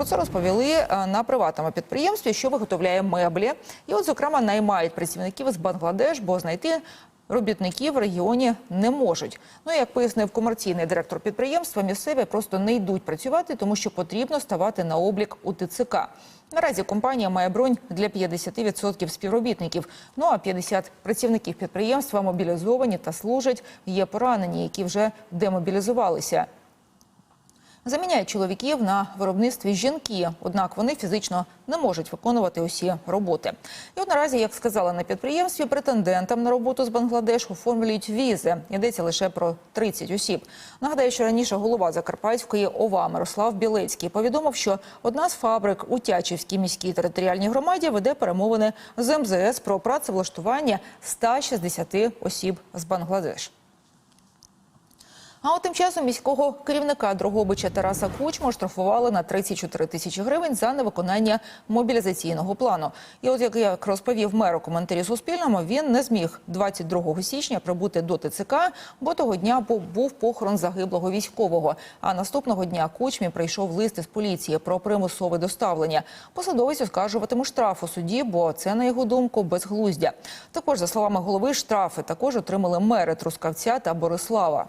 Про це розповіли е, на приватному підприємстві, що виготовляє меблі. І, от, зокрема, наймають працівників з Бангладеш, бо знайти робітників в регіоні не можуть. Ну як пояснив комерційний директор підприємства, місцеві просто не йдуть працювати, тому що потрібно ставати на облік у ТЦК. Наразі компанія має бронь для 50% співробітників. Ну а 50 працівників підприємства мобілізовані та служать. Є поранені, які вже демобілізувалися. Заміняють чоловіків на виробництві жінки, однак вони фізично не можуть виконувати усі роботи. І от наразі, як сказали на підприємстві, претендентам на роботу з Бангладеш оформлюють візи. Йдеться лише про 30 осіб. Нагадаю, що раніше голова Закарпатської ОВА Мирослав Білецький повідомив, що одна з фабрик у Тячівській міській територіальній громаді веде перемовини з МЗС про працевлаштування 160 осіб з Бангладеш. А от тим часом міського керівника Дрогобича Тараса Кучму штрафували на 34 тисячі гривень за невиконання мобілізаційного плану. І от як розповів мер у коментарі Суспільному, він не зміг 22 січня прибути до ТЦК, бо того дня був похорон загиблого військового. А наступного дня Кучмі прийшов лист із поліції про примусове доставлення. Посадовець оскаржуватиме штраф у суді, бо це на його думку безглуздя. Також за словами голови штрафи також отримали мери Трускавця та Борислава.